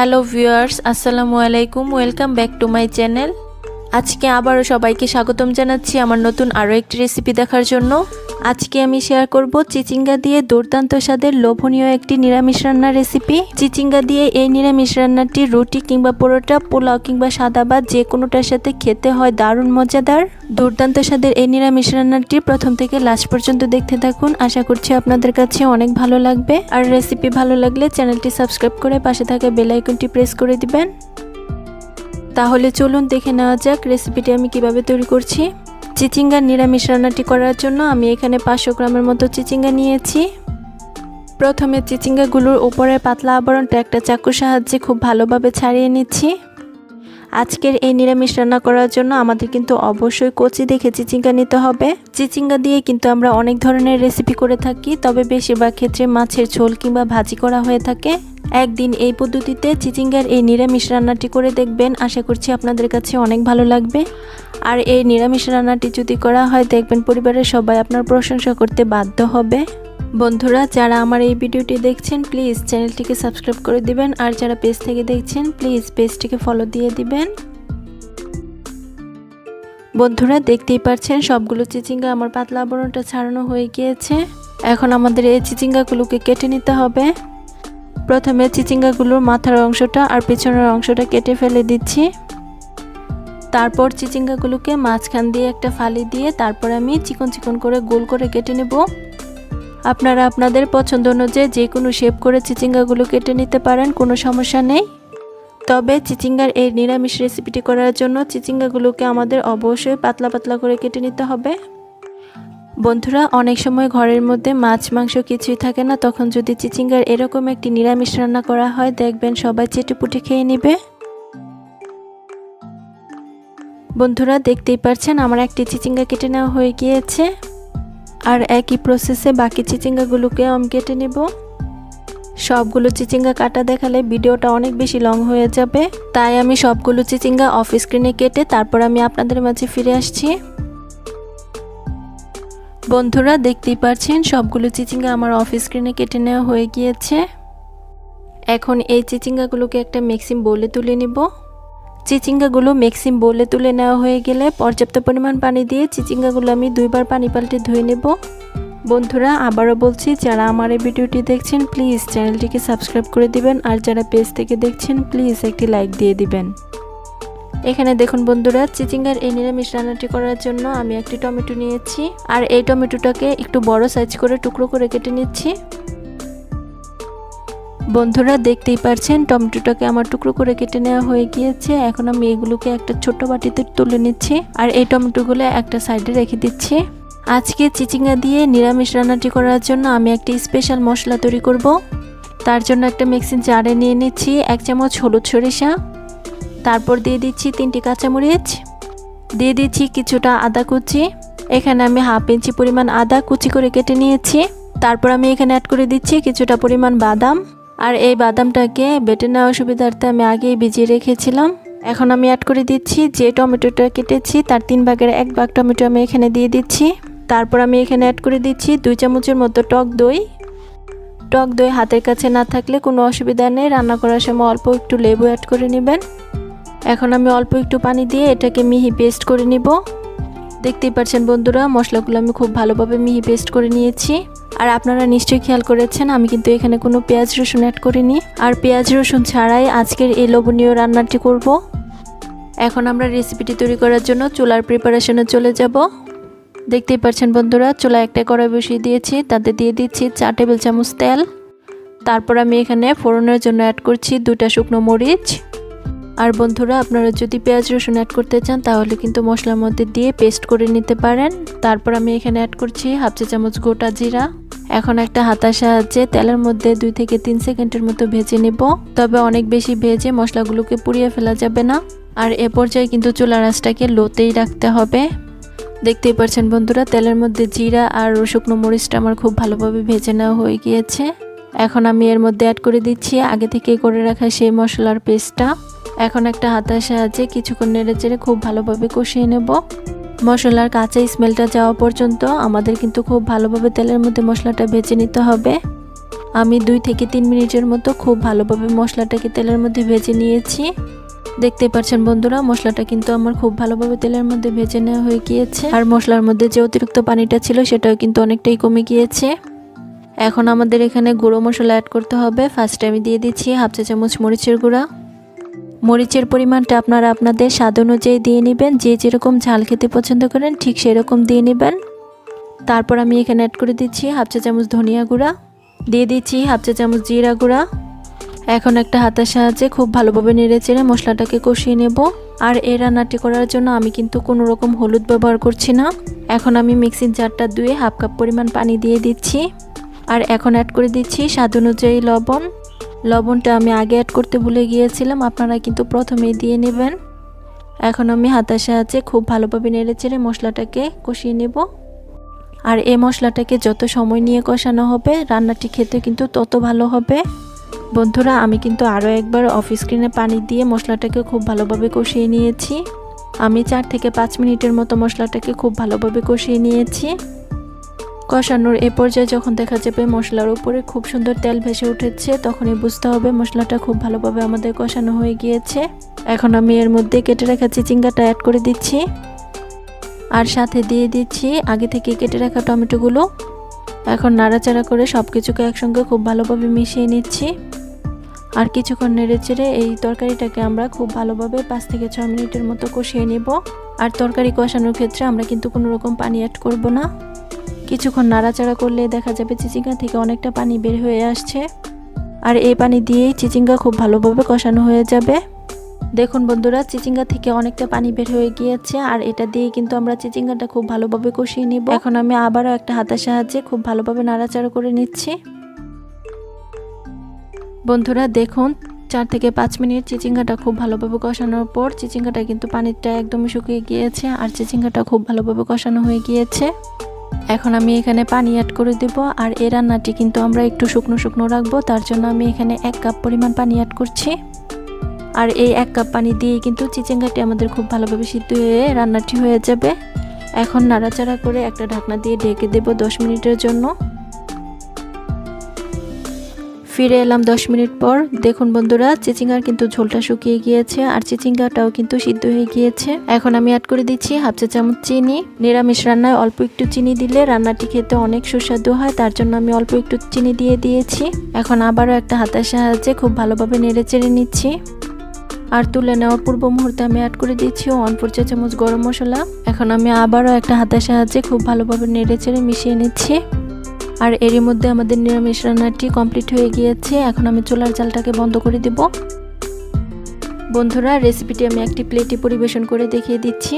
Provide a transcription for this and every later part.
Hello viewers আসসালামু আলাইকুম welcome back to my channel আজকে আবারও সবাইকে স্বাগতম জানাচ্ছি আমার নতুন আরও একটি রেসিপি দেখার জন্য। আজকে আমি শেয়ার করব চিচিঙ্গা দিয়ে দুর্দান্ত স্বাদের লোভনীয় একটি নিরামিষ রান্নার রেসিপি চিচিঙ্গা দিয়ে এই নিরামিষ রান্নাটি রুটি কিংবা পরোটা, পোলাও কিংবা সাদা ভাত যে কোনোটার সাথে খেতে হয় দারুণ মজাদার। দুর্দান্ত স্বাদের এই নিরামিষ রান্নাটি প্রথম থেকে লাস্ট পর্যন্ত দেখতে থাকুন। আশা করছি আপনাদের কাছে অনেক ভালো লাগবে। আর রেসিপি ভালো লাগলে চ্যানেলটি সাবস্ক্রাইব করে পাশে থাকা বেল আইকনটি প্রেস করে দিবেন। তাহলে চলুন দেখে নেওয়া যাক রেসিপিটি আমি কীভাবে তৈরি করছি। চিচিঙ্গার নিরামিষ রান্নাটি করার জন্য আমি এখানে পাঁচশো গ্রামের মতো চিচিঙ্গা নিয়েছি। প্রথমে চিচিঙ্গাগুলোর উপরে পাতলা আবরণটা একটা চাকুর সাহায্যে খুব ভালোভাবে ছাড়িয়ে নিচ্ছি। আজকের এই নিরামিষ রান্না করার জন্য আমাদের কিন্তু অবশ্যই কচি দেখে চিচিঙ্গা নিতে হবে। চিচিঙ্গা দিয়ে কিন্তু আমরা অনেক ধরনের রেসিপি করে থাকি, তবে বেশিরভাগ ক্ষেত্রে মাছের ঝোল কিংবা ভাজি করা হয়ে থাকে। একদিন এই পদ্ধতিতে চিচিঙ্গার এই নিরামিষ রান্নাটি করে দেখবেন, আশা করছি আপনাদের কাছে অনেক ভালো লাগবে। আর এই নিরামিষ রান্নাটি যদি করা হয়, দেখবেন পরিবারের সবাই আপনার প্রশংসা করতে বাধ্য হবে। বন্ধুরা, যারা আমার এই ভিডিওটি দেখছেন প্লিজ চ্যানেলটিকে সাবস্ক্রাইব করে দিবেন। আর যারা পেজ থেকে দেখছেন প্লিজ পেজটিকে ফলো দিয়ে দিবেন। বন্ধুরা, দেখতেই পাচ্ছেন, সবগুলো চিচিঙ্গা আমার পাতলা আবরণটা ছাড়ানো হয়ে গিয়েছে। এখন আমাদের এই চিচিঙ্গাগুলোকে কেটে নিতে হবে। প্রথমে চিচিঙ্গাগুলোর মাথার অংশটা আর পেছনের অংশটা কেটে ফেলে দিচ্ছি। তারপর চিচিঙ্গাগুলোকে মাঝখান দিয়ে একটা ফালি দিয়ে তারপর আমি চিকন চিকন করে গোল করে কেটে নেব। আপনারা আপনাদের পছন্দ অনুযায়ী যে কোনো শেপ করে চিচিঙ্গাগুলো কেটে নিতে পারেন, কোনো সমস্যা নেই। তবে চিচিঙ্গার এই নিরামিষ রেসিপিটি করার জন্য চিচিঙ্গাগুলোকে আমাদের অবশ্যই পাতলা পাতলা করে কেটে নিতে হবে। বন্ধুরা, অনেক সময় ঘরের মধ্যে মাছ, মাংস কিছুই থাকে না, তখন যদি চিচিঙ্গার এরকম একটি নিরামিষ রান্না করা হয়, দেখবেন সবাই চেটেপুটে খেয়ে নেবে। বন্ধুরা, দেখতেই পারছেন, আমার একটি চিচিঙ্গা কেটে নেওয়া হয়ে গিয়েছে। আর একই প্রসেসে বাকি চিচিঙ্গাগুলোকে আমি কেটে নেব। সবগুলো চিচিঙ্গা কাটা দেখালে ভিডিওটা অনেক বেশি লং হয়ে যাবে। তাই আমি সবগুলো চিচিঙ্গা অফ স্ক্রিনে কেটে তারপর আমি আপনাদের মাঝে ফিরে আসছি। বন্ধুরা, দেখতেই পাচ্ছেন সবগুলো চিচিঙ্গা আমার অফ স্ক্রিনে কেটে নেওয়া হয়ে গিয়েছে। এখন এই চিচিঙ্গাগুলোকে একটা মিক্সিং বলে তুলে নিব। চিচিঙ্গাগুলো মিক্সিং বলে তুলে নেওয়া হয়ে গেলে পর্যাপ্ত পরিমাণ পানি দিয়ে চিচিঙ্গাগুলো আমি দুইবার পানি পাল্টে ধুয়ে নেব। বন্ধুরা, আবারও বলছি, যারা আমার এই ভিডিওটি দেখছেন, প্লিজ চ্যানেলটিকে সাবস্ক্রাইব করে দিবেন, আর যারা পেজ থেকে দেখছেন, প্লিজ একটি লাইক দিয়ে দিবেন। এখানে দেখুন বন্ধুরা, চিচিঙ্গার এই নিরামিষ রান্নাটি করার জন্য আমি একটি টমেটো নিয়েছি, আর এই টমেটোটাকে একটু বড় সাইজ করে টুকরো করে কেটে নিচ্ছি। বন্ধুরা দেখতেই পারছেন, টমেটোটাকে আমার টুকরো করে কেটে নেওয়া হয়ে গিয়েছে। এখন আমি এগুলোকে একটা ছোট বাটিতে তুলে নিচ্ছি আর এই টমেটোগুলো একটা সাইডে রেখে দিচ্ছি। আজকে চিচিঙ্গা দিয়ে নিরামিষ রান্নাটি করার জন্য আমি একটি স্পেশাল মশলা তৈরি করব। তার জন্য একটা মিক্সিং জারে নিয়ে নিচ্ছি এক চামচ হলুদ সরিষা। তারপর দিয়ে দিচ্ছি তিনটি কাঁচামরিচ। দিয়ে দিচ্ছি কিছুটা আদা কুচি। এখানে আমি হাফ ইঞ্চি পরিমাণ আদা কুচি করে কেটে নিয়েছি। তারপর আমি এখানে অ্যাড করে দিচ্ছি কিছুটা পরিমাণ বাদাম। আর এই বাদামটাকে বেটে নেওয়ার সুবিধার্থে আমি আগেই ভিজিয়ে রেখেছিলাম। এখন আমি অ্যাড করে দিচ্ছি যে টমেটোটা কেটেছি, তার তিন ভাগের এক ভাগ টমেটো আমি এখানে দিয়ে দিচ্ছি। তারপর আমি এখানে অ্যাড করে দিচ্ছি দুই চামচের মতো টক দই। টক দই হাতের কাছে না থাকলে কোনো অসুবিধা নেই, রান্না করার সময় অল্প একটু লেবু অ্যাড করে নেবেন। এখন আমি অল্প একটু পানি দিয়ে এটাকে মিহি পেস্ট করে নিব। দেখতেই পাচ্ছেন বন্ধুরা, মশলাগুলো আমি খুব ভালোভাবে মিহি পেস্ট করে নিয়েছি। আর আপনারা নিশ্চয়ই খেয়াল করেছেন, আমি কিন্তু এখানে কোনো পেঁয়াজ রসুন অ্যাড করিনি। আর পেঁয়াজ রসুন ছাড়াই আজকের এই লোভনীয় রান্নাটি করব। এখন আমরা রেসিপিটি তৈরি করার জন্য চুলার প্রিপারেশনে চলে যাব। দেখতেই পাচ্ছেন বন্ধুরা চুলা একটা কড়াই বসিয়ে দিয়েছি, তাতে দিয়ে দিচ্ছি চার টেবিল চামচ তেল। তারপর আমি এখানে ফোড়নের জন্য অ্যাড করছি দুটা শুকনো মরিচ। আর বন্ধুরা, আপনারা যদি পেঁয়াজ রসুন অ্যাড করতে চান, তাহলে কিন্তু মশলার মধ্যে দিয়ে পেস্ট করে নিতে পারেন। তারপর আমি এখানে অ্যাড করছি হাফ চা চামচ গোটা জিরা। এখন একটা হাতার সাহায্যে তেলের মধ্যে দুই থেকে তিন সেকেন্ডের মতো ভেজে নেব। তবে অনেক বেশি ভেজে মশলাগুলোকে পুড়িয়ে ফেলা যাবে না। আর এ পর্যায়ে কিন্তু চুলা রাসটাকে লোতেই রাখতে হবে। দেখতেই পাচ্ছেন বন্ধুরা, তেলের মধ্যে জিরা আর শুকনো মরিচটা আমার খুব ভালোভাবে ভেজে নেওয়া হয়ে গিয়েছে। এখন আমি এর মধ্যে অ্যাড করে দিচ্ছি আগে থেকে করে রাখা সেই মশলার পেস্টটা। এখন একটা হাতার সাহায্যে কিছুক্ষণ নেড়ে চেড়ে খুব ভালোভাবে কষিয়ে নেব। মশলার কাঁচা স্মেলটা যাওয়া পর্যন্ত আমাদের কিন্তু খুব ভালোভাবে তেলের মধ্যে মশলাটা ভেজে নিতে হবে। আমি দুই থেকে তিন মিনিটের মতো খুব ভালোভাবে মশলাটাকে তেলের মধ্যে ভেজে নিয়েছি। দেখতে পাচ্ছেন বন্ধুরা, মশলাটা কিন্তু আমার খুব ভালোভাবে তেলের মধ্যে ভেজে নেওয়া হয়ে গিয়েছে। আর মশলার মধ্যে যে অতিরিক্ত পানিটা ছিল, সেটাও কিন্তু অনেকটাই কমে গিয়েছে। এখন আমাদের এখানে গুঁড়ো মশলা অ্যাড করতে হবে। ফার্স্টে আমি দিয়ে দিচ্ছি হাফ চা চামচ মরিচের গুঁড়া। মরিচের পরিমাণটা আপনারা আপনাদের স্বাদ অনুযায়ী দিয়ে নেবেন। যে যেরকম ঝাল খেতে পছন্দ করেন, ঠিক সেরকম দিয়ে নেবেন। তারপর আমি এখানে অ্যাড করে দিচ্ছি হাফ চা চামচ ধনিয়া গুঁড়া। দিয়ে দিচ্ছি হাফ চা চামচ জিরা গুঁড়া। এখন একটা হাতের সাহায্যে খুব ভালোভাবে নেড়ে চেড়ে মশলাটাকে কষিয়ে নেব। আর এই রান্নাটি করার জন্য আমি কিন্তু কোনো রকম হলুদ ব্যবহার করছি না। এখন আমি মিক্সির জারটা ধুয়ে হাফ কাপ পরিমাণ পানি দিয়ে দিচ্ছি। আর এখন অ্যাড করে দিচ্ছি স্বাদ অনুযায়ী লবণ। লবণটা আমি আগে অ্যাড করতে ভুলে গিয়েছিলাম, আপনারা কিন্তু প্রথমেই দিয়ে নেবেন। এখন আমি হাতার সাহায্যে খুব ভালোভাবে নেড়ে চেড়ে মশলাটাকে কষিয়ে নেব। আর এই মশলাটাকে যত সময় নিয়ে কষানো হবে, রান্নাটি খেতে কিন্তু তত ভালো হবে। বন্ধুরা, আমি কিন্তু আরও একবার অফ স্ক্রিনে পানি দিয়ে মশলাটাকে খুব ভালোভাবে কষিয়ে নিয়েছি। আমি চার থেকে পাঁচ মিনিটের মতো মশলাটাকে খুব ভালোভাবে কষিয়ে নিয়েছি। কষানোর এ পর্যায়ে যখন দেখা যাবে মশলার উপরে খুব সুন্দর তেল ভেসে উঠেছে, তখনই বুঝতে হবে মশলাটা খুব ভালোভাবে আমাদের কষানো হয়ে গিয়েছে। এখন আমি এর মধ্যে কেটে রাখা চিচিঙ্গাটা অ্যাড করে দিচ্ছি। আর সাথে দিয়ে দিচ্ছি আগে থেকে কেটে রাখা টমেটোগুলো। এখন নাড়াচাড়া করে সব কিছুকে একসঙ্গে খুব ভালোভাবে মিশিয়ে নিচ্ছি। আর কিছুক্ষণ নেড়ে চেড়ে এই তরকারিটাকে আমরা খুব ভালোভাবে পাঁচ থেকে ছয় মিনিটের মতো কষিয়ে নেব। আর তরকারি কষানোর ক্ষেত্রে আমরা কিন্তু কোনো রকম পানি অ্যাড করব না। কিছুক্ষণ নাড়াচাড়া করলে দেখা যাবে চিচিঙ্গা থেকে অনেকটা পানি বের হয়ে আসছে। আর এই পানি দিয়েই চিচিঙ্গা খুব ভালোভাবে কষানো হয়ে যাবে। দেখুন বন্ধুরা, চিচিঙ্গা থেকে অনেকটা পানি বের হয়ে গিয়েছে আর এটা দিয়ে কিন্তু আমরা চিচিঙ্গাটা খুব ভালোভাবে কষিয়ে নিব। এখন আমি আবারও একটা হাতের সাহায্যে খুব ভালোভাবে নাড়াচাড়া করে নিচ্ছি। বন্ধুরা, দেখুন, চার থেকে পাঁচ মিনিট চিচিঙ্গাটা খুব ভালোভাবে কষানোর পর চিচিঙ্গাটা কিন্তু পানিটা একদমই শুকিয়ে গিয়েছে আর চিচিঙ্গাটা খুব ভালোভাবে কষানো হয়ে গিয়েছে। এখন আমি এখানে পানি অ্যাড করে দেব, আর এই রান্নাটি কিন্তু আমরা একটু শুকনো শুকনো রাখব, তার জন্য আমি এখানে এক কাপ পরিমাণ পানি অ্যাড করছি। আর এই এক কাপ পানি দিয়ে কিন্তু চিচিঙ্গাটি আমাদের খুব ভালোভাবে সিদ্ধ হয়ে রান্নাটি হয়ে যাবে। এখন নাড়াচাড়া করে একটা ঢাকনা দিয়ে ঢেকে দেব দশ মিনিটের জন্য। ফিরে এলাম দশ মিনিট পর। দেখুন বন্ধুরা, চিচিঙ্গার কিন্তু ঝোলটা শুকিয়ে গিয়েছে আর চিচিঙ্গাটাও কিন্তু সিদ্ধ হয়ে গিয়েছে। এখন আমি অ্যাড করে দিচ্ছি হাফ চা চামচ চিনি। নিরামিষ রান্নায় অল্প একটু চিনি দিলে রান্নাটি খেতে অনেক সুস্বাদু হয়, তার জন্য আমি অল্প একটু চিনি দিয়ে দিয়েছি। এখন আবারও একটা হাতের সাহায্যে খুব ভালোভাবে নেড়ে চেড়ে নিচ্ছি। আর তুলে নেওয়ার পূর্ব মুহূর্তে আমি অ্যাড করে দিচ্ছি ওয়ান চা চামচ গরম মশলা। এখন আমি আবারও একটা হাতের সাহায্যে খুব ভালোভাবে নেড়ে চেড়ে মিশিয়ে নিচ্ছি। আর এরই মধ্যে আমাদের নিরামিষ রান্নাটি কমপ্লিট হয়ে গিয়েছে। এখন আমি চুলার চালটাকে বন্ধ করে দেব। বন্ধুরা রেসিপিটি আমি একটি প্লেটে পরিবেশন করে দেখিয়ে দিচ্ছি।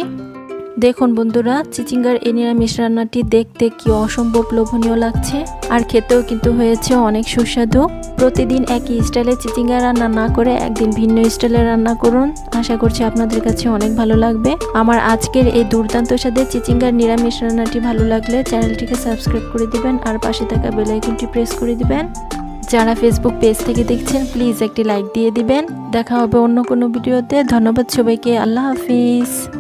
দেখুন বন্ধুরা, চিচিঙ্গার এই নিরামিষ রান্নাটি দেখতে কি অসম্ভব লোভনীয় লাগছে। আর খেতেও কিন্তু হয়েছে অনেক সুস্বাদু। প্রতিদিন একই স্টাইলে চিচিঙ্গা রান্না না করে একদিন ভিন্ন স্টাইলে রান্না করুন। আশা করছি আপনাদের কাছে অনেক ভালো লাগবে। আমার আজকের এই দুর্দান্ত সাথে চিচিঙ্গার নিরামিষ রান্নাটি ভালো লাগলে চ্যানেলটিকে সাবস্ক্রাইব করে দিবেন আর পাশে থাকা বেলাইকনটি প্রেস করে দিবেন। যারা ফেসবুক পেজ থেকে দেখছেন, প্লিজ একটি লাইক দিয়ে দিবেন। দেখা হবে অন্য কোনো ভিডিওতে। ধন্যবাদ সবাইকে। আল্লাহ হাফিজ।